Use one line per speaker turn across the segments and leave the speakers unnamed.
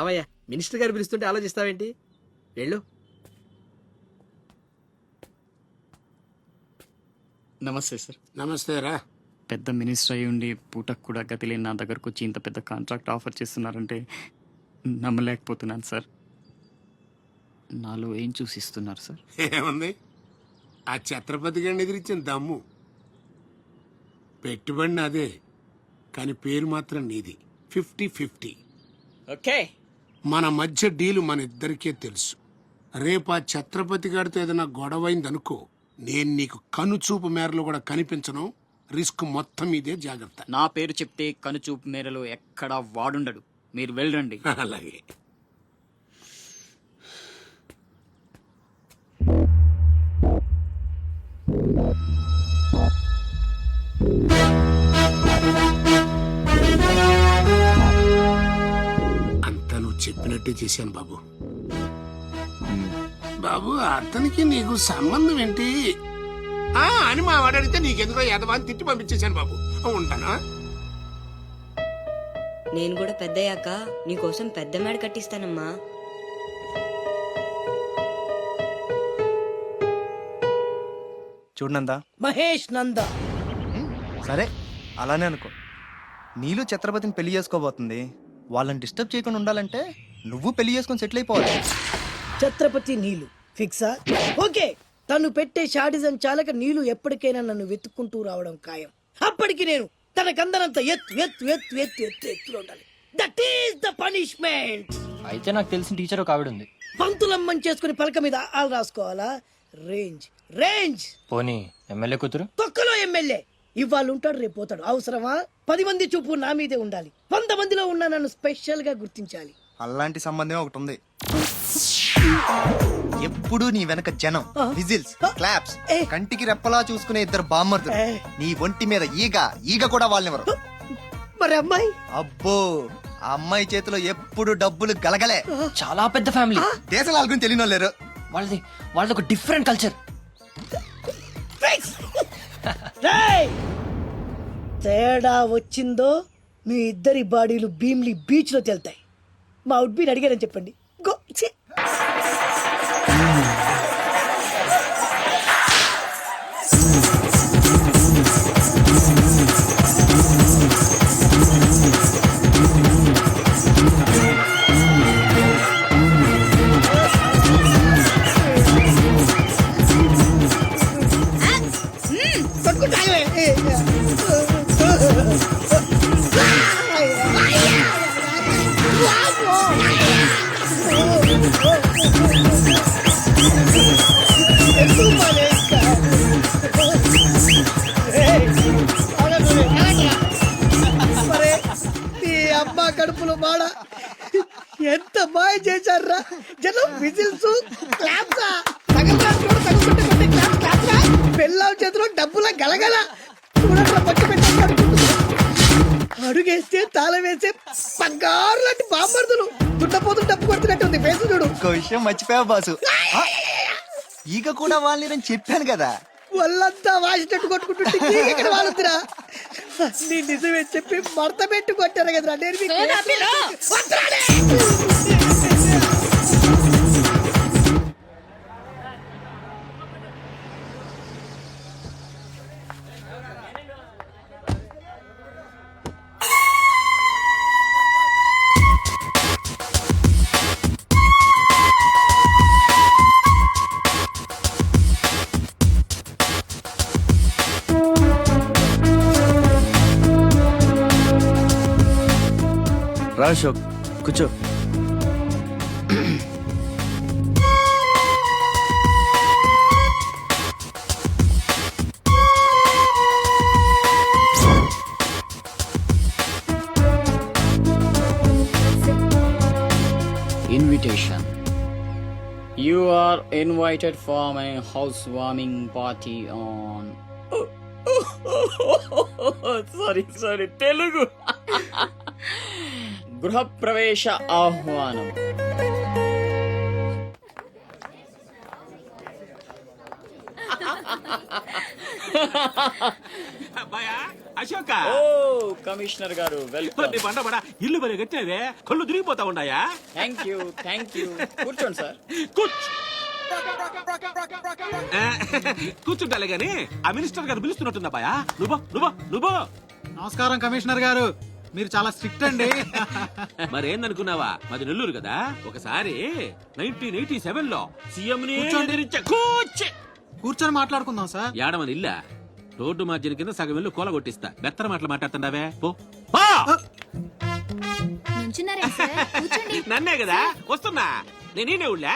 రావయ్యా మినిస్టర్ గారు పిలుస్తుంటే ఆలోచిస్తావేంటి? వెళ్ళు.
నమస్తే సార్.
నమస్తే రా.
పెద్ద మినిస్టర్ అయి ఉండి పూటకు కూడా గతి లేని నా దగ్గరకు వచ్చి ఇంత పెద్ద కాంట్రాక్ట్ ఆఫర్ చేస్తున్నారంటే నమ్మలేకపోతున్నాను సార్. నాలో ఏం చూసిస్తున్నారు సార్?
ఏముంది? ఆ ఛత్రపతి గారిని ఎదిరించిన దమ్ము. పెట్టుబడి నాదే కానీ పేరు మాత్రం నీది. Fifty fifty.
ఓకే.
మన మధ్య డీలు మన ఇద్దరికే తెలుసు. రేపు ఆ ఛత్రపతి గారితో ఏదైనా గొడవైందనుకో నేను నీకు కనుచూపు మేరలో కూడా కనిపించను. రిస్క్ మొత్తం ఇదే జాగ్రత్త.
నా పేరు చెప్తే కనుచూపు మేరలో ఎక్కడా వాడుండడు. మీరు వెళ్ళండి.
అలాగే. చెప్పినట్టే చేశాను బాబు. బాబు అతనికి నీకు సంబంధం ఏంటి? ఆ, అని మా వాడు అడిగితే నీకెందుకో ఎదవా అని తిట్టి పంపించేశాను బాబు. ఉంటానా?
నేను కూడా పెద్దయ్యాక నీకోసం పెద్ద మేడ కట్టిస్తానమ్మా.
చూడనందా
మహేష్ నంద.
సరే అలానే అనుకో. నీళ్ళు ఛత్రపతిని పెళ్ళి చేసుకోబోతుంది. వాళ్ళని డిస్టర్బ్ చేయకుండా ఉండాలంటే నువ్వు పెళ్ళి చేసుకొని సెటిల్ అయిపోవాలి.
ఛత్రపతి నీలు. ఫిక్సా? ఓకే తను పెట్టే షాడిజం చాలక నీలు ఎప్పటికైనా నన్ను వెతుక్కుంటూ రావడం ఖాయం. అప్పటికి నేను తనకందనంత ఎత్తు ఎత్తు ఎత్తు ఎత్తు ఎత్తు ఎత్తులో ఉండాలి. దట్ ఈస్ ద పనిష్మెంట్
అయితే నాకు తెలిసిన టీచర్ ఒక ఆవిడ ఉంది
పంతులమ్మని చేసుకుని పలక మీద ఆలు రాసుకోవాలా? రేంజ్ రేంజ్
పోనీ ఎమ్మెల్యే కూతురు?
తొక్కలో ఎమ్మెల్యే. ఇవాళ ఉంటాడు రేపు పోతాడు. అవసరమా? పది మంది చూపు నా మీదే ఉండాలి. వంద మందిలో ఉన్న నన్ను స్పెషల్గా గుర్తించాలి.
అలాంటి సంబంధం ఒకటి ఉంది ఎప్పుడు నీ వెనక జనం విజిల్స్ క్లాప్స్
ఏ.
కంటికి రెప్పలా చూసుకునే ఇద్దరు బామ్మర్దులు. నీ ఒంటి మీద ఈగ ఈగ కూడా వాళ్ళనివ్వరు
మరి అమ్మాయి?
అబ్బో ఆ అమ్మాయి చేతిలో ఎప్పుడు డబ్బులు గలగలే.
చాలా పెద్ద ఫ్యామిలీ.
దేశం వాళ్ళ గురించి తెలియని లేరు.
వాళ్ళది వాళ్ళది ఒక డిఫరెంట్ కల్చర్!
తేడా వచ్చిందో మీ ఇద్దరి బాడీలు భీమ్లీ బీచ్లో తేలుతాయి. మా ఉడ్బీని అడిగారని చెప్పండి. మాడ? ఎంత మాయ చేశారా జనం విజిల్స్ క్లాప్సా? పెళ్ళాం చేతిలో డబ్బుల గలగల. చూడట్రా పచ్చి పెట్టాడు అడుగేస్తే తాళం వేస్తే బంగారు లాంటి బాంబర్దులు దుట్టపోతు డబ్బు కొడుతున్నట్టుంది ఫేసు చూడు.
ఇంకో విషయం మర్చిపోయావు బాసు. ఈగ కూడా వాళ్ళని చెప్పాను కదా.
వాళ్ళంతా వాసినట్టు కొట్టుకుంటుంటే నీకు ఎక్కడ వాళ్ళుతురా నీ నిజమే చెప్పి మడత పెట్టి కొట్టారు కదరా. నేను
అశోక్ కూర్చో
invitation. You are invited for my housewarming party on. sorry, sorry, Telugu. గృహప్రవేశ ఆహ్వానం.
అబ్బాయా
అశోక.
ఓ కమిషనర్ గారు వెల్కమ్.
నీ బండ బడ ఇల్లు మరి కట్టినవే కళ్ళు తిరిగిపోతా ఉన్నాయా?
Thank you thank you. కూర్చోండి సార్.
కూర్చో. కూర్చుంటాలే గాని ఆ మినిస్టర్ గారు పిలుస్తున్నట్టుందా బాయా నువ్వు నువ్వు నువ్వు
నమస్కారం కమిషనర్ గారు. మీరు చాలా స్ట్రిక్ట్ అండి
మరేందనుకున్నావా మాది నెల్లూరు కదా ఒకసారి నైన్టీన్ ఎయిటీ సెవెన్లో సీఎం
కూర్చోండి. కూర్చొని మాట్లాడుకుందాం సార్
ఏడమని ఇల్లా రోడ్డు మార్జిన్ కింద సగం ఇల్లు కూల కొట్టిస్తా బెత్తర మాటలు మాట్లాడుతున్నావే పో పో!
నుంచున్నారా సార్ కూర్చోండి
నన్నే కదా వస్తున్నా నేనే ఉళ్ళా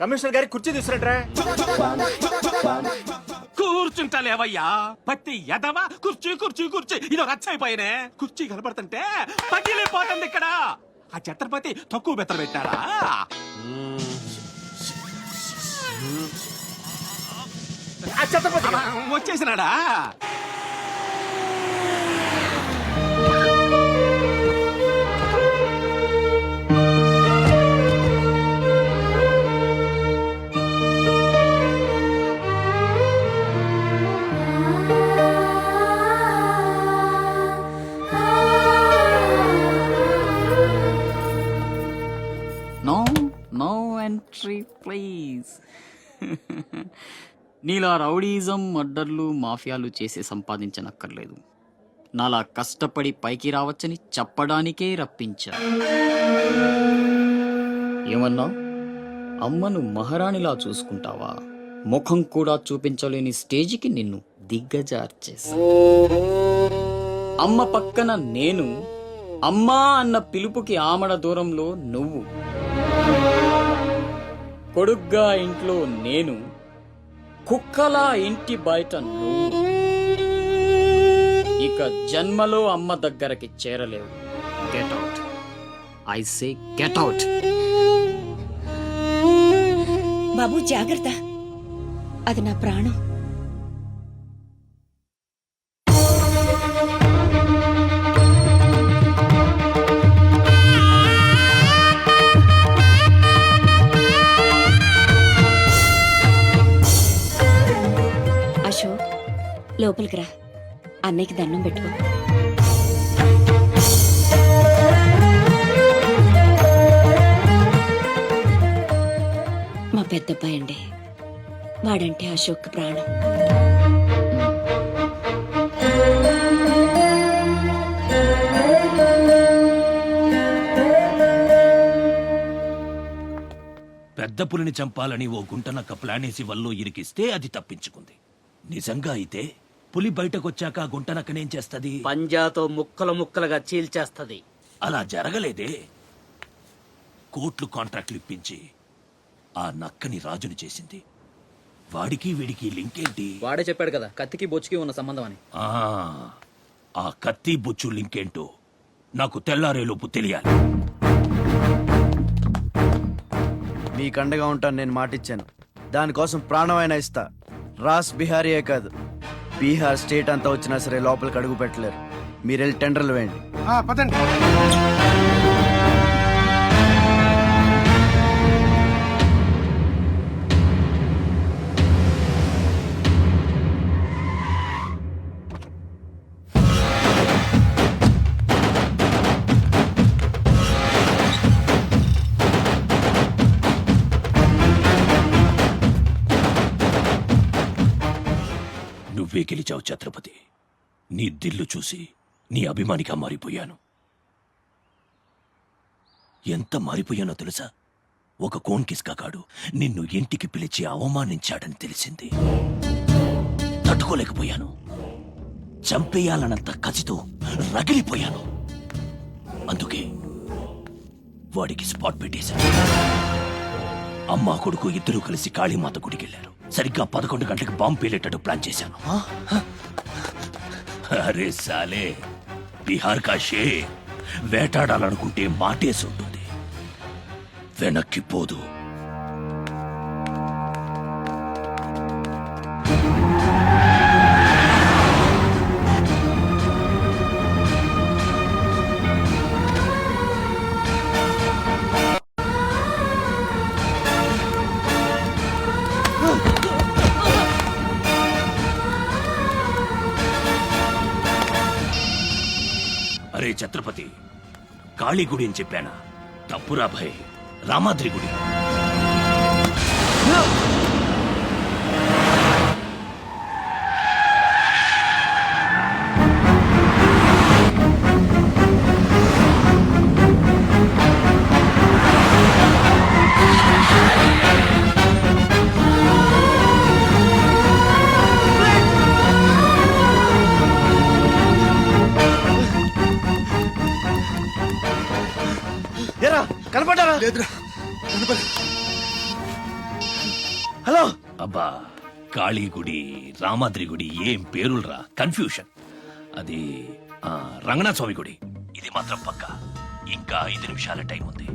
కమిషనర్ గారి కుర్చీ తీసుకురంట్రా
కూర్చుంటలేవయ్యా పత్తి ఎదవా కుర్చీ కుర్చీ కుర్చీ ఇది రచ్చైపోయినే కుర్చీ కనబడుతుంటే పగిలిపోతుంది ఇక్కడ ఆ ఛత్రపతి తక్కువ బెత్తర పెట్టాడా ఆ, వచ్చేసినాడా
ప్లీజ్. నీలా రౌడీజం మర్డర్లు మాఫియాలు చేసి సంపాదించనక్కర్లేదు. నాలా కష్టపడి పైకి రావచ్చని చెప్పడానికే రప్పించా. ఏమన్నా? అమ్మను మహారాణిలా చూసుకుంటావా? ముఖం కూడా చూపించలేని స్టేజికి నిన్ను దిగ్గజార్చేసా అమ్మ పక్కన నేను అమ్మా అన్న పిలుపుకి ఆమడ దూరంలో నువ్వు. కొడుగ్గా ఇంట్లో నేను కుక్కలా ఇంటి బయట నువ్వు. ఇక జన్మలో అమ్మ దగ్గరకి చేరలేవు. Get out I say get out
బాబు జాగ్రత్త. అది నా ప్రాణం. లోపలికి రా. అన్నయ్యకి దండం పెట్టుకో. మా పెద్దబ్బాయి అండి. వాడంటే అశోక్ ప్రాణం.
పెద్ద పులిని చంపాలని ఓ గుంటనక్క ప్లానేసి వల్లో ఇరికిస్తే అది తప్పించుకుంది. నిజంగా అయితే పులి బయటకొచ్చాక గుంటనక్కనేం చేస్తది?
పంజాతో ముక్కలు ముక్కలుగా చీల్చేస్తది.
అలా జరగలేదే. కోట్లు కాంట్రాక్ట్లు ఇప్పించి ఆ నక్కని రాజుని చేసింది. వాడికి వీడికి లింక్ ఏంటి
వాడే చెప్పాడు కదా కత్తికి బొచ్చుకి ఉన్న సంబంధం అని
ఆ, ఆ కత్తి బుచ్చు లింక్ ఏంటో నాకు తెల్లారేలోపు తెలియాలి.
మీకు అండగా ఉంటాను నేను మాటిచ్చాను. దానికోసం ప్రాణమైనా ఇస్తా. రాస్ బిహారీయే కాదు. బీహార్ స్టేట్ అంతా వచ్చినా సరే లోపలికి అడుగు పెట్టలేరు. మీరు వెళ్ళి టెండర్లు వేయండి.
పదండి.
నువ్వే గెలిచావు ఛత్రపతి. నీ దిల్లు చూసి నీ అభిమానిగా మారిపోయాను. ఎంత మారిపోయానో తెలుసా? ఒక కోన్ కిస్కాకాడు నిన్ను ఇంటికి పిలిచి అవమానించాడని తెలిసింది. తట్టుకోలేకపోయాను. చంపేయాలన్నంత కసితో రగిలిపోయాను. అందుకే వాడికి స్పాట్ పెట్టేశాను. అమ్మ కొడుకు ఇద్దరూ కలిసి కాళీమాత గుడికి సరిగ్గా పదకొండు గంటలకు బాంబు పేలేటట్టు ప్లాన్ చేశాను. అరే సాలే బీహార్ కా షేర్ వేటాడాలనుకుంటే మాటేసి ఉంటుంది వెనక్కి పోదు. ఛత్రపతి. కాళీగుడి అని చెప్పానా? తప్పురా భయ్. రామాద్రి గుడి. కాళీ గుడి రామాద్రి గుడి ఏం పేరులరా? కన్ఫ్యూషన్. అది ఆ, రంగనాథ స్వామి గుడి. ఇది మాత్రం పక్క. ఇంకా ఐదు నిమిషాల టైం ఉంది.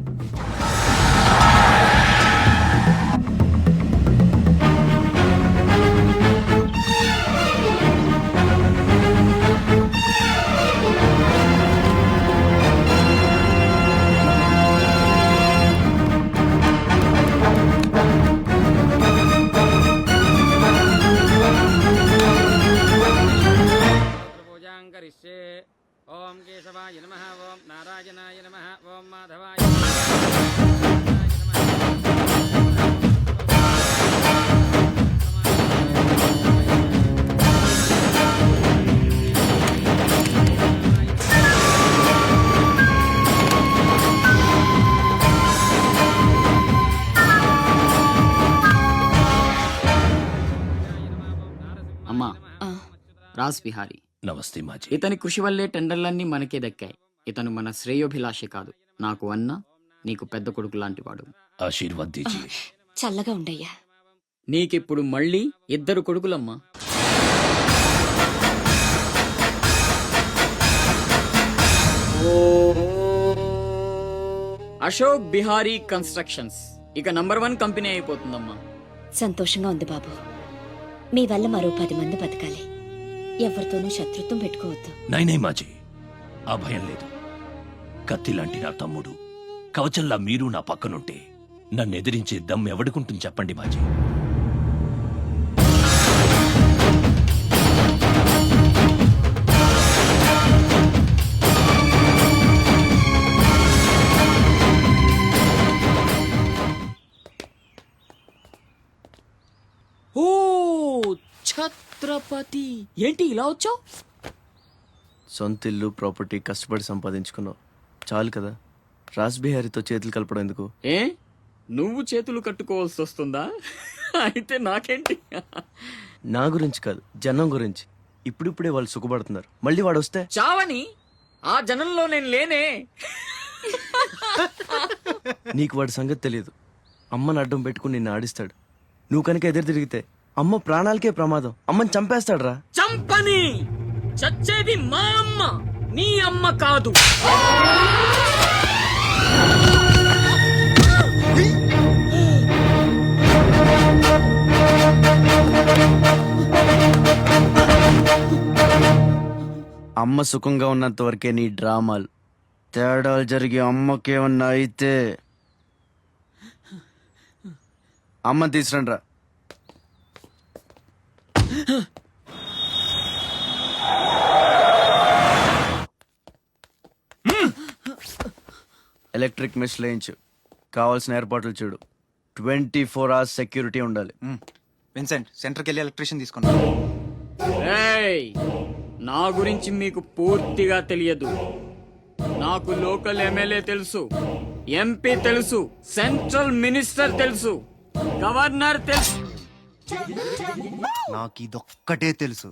రాజ్ బిహారీ
నమస్తే మాజీ.
ఇతని కృషి వల్లే టెండర్లన్నీ మనకే దక్కాయి. ఇతను మన శ్రేయోభిలాషి కాదు. నాకు అన్న నీకు పెద్ద కొడుకు లాంటివాడు.
ఆశీర్వాద్ దీజీ
చల్లగా ఉండయ్యా.
నీకిప్పుడు మళ్ళీ ఇద్దరు కొడుకులమ్మా? అశోక్ బిహారీ కన్స్ట్రక్షన్స్. ఇక నంబర్ వన్ కంపెనీ అయిపోతుందమ్మా.
సంతోషంగా ఉంది బాబు. మీ వల్ల మరో పది మంది బతకాలి. ఎవరితోనూ శత్రుత్వం పెట్టుకోవద్దు.
నైనే మాజీ. ఆ భయం లేదు. కత్తి లాంటి నా తమ్ముడు కవచంలా మీరు నా పక్కనుంటే నన్ను ఎదిరించే దమ్ ఎవడుకుంటుంది చెప్పండి మాజీ.
ఛత్రపతి ఏంటి ఇలా వచ్చావు?
సొంత ఇల్లు ప్రాపర్టీ కష్టపడి సంపాదించుకున్నావు. చాలు కదా. రాజ్ బిహారీతో చేతులు కలపడం ఎందుకు?
ఏ? నువ్వు చేతులు కట్టుకోవాల్సి వస్తుందా? అయితే నాకేంటి?
నా గురించి కాదు జనం గురించి. ఇప్పుడిప్పుడే వాళ్ళు సుఖపడుతున్నారు. మళ్ళీ వాడు వస్తే?
చావని? ఆ జనంలో నేను లేనే.
నీకు వాడి సంగతి తెలియదు. అమ్మని అడ్డం పెట్టుకుని నిన్ను ఆడిస్తాడు. నువ్వు కనుక ఎదురు తిరిగితే అమ్మ ప్రాణాలకే ప్రమాదం. అమ్మని చంపేస్తాడు రా
చంపని! చచ్చేది మా అమ్మ నీ అమ్మ కాదు.
అమ్మ సుఖంగా ఉన్నంత వరకే నీ డ్రామాలు. తేడాలు జరిగి అమ్మకేమన్నా అయితే. అమ్మ తీసురండి రా ఎలక్ట్రిక్ మెష్ లేయించు. కావాల్సిన ఏర్పాట్లు చూడు. ట్వంటీ ఫోర్ అవర్స్ సెక్యూరిటీ ఉండాలి.
విన్సెంట్ సెంటర్కి వెళ్ళి ఎలక్ట్రీషియన్ తీసుకున్నాం.
ఏయ్, నా గురించి మీకు పూర్తిగా తెలియదు. నాకు లోకల్ ఎమ్మెల్యే తెలుసు. ఎంపీ తెలుసు. సెంట్రల్ మినిస్టర్ తెలుసు. గవర్నర్ తెలుసు.
నాకు ఇదొక్కటే తెలుసు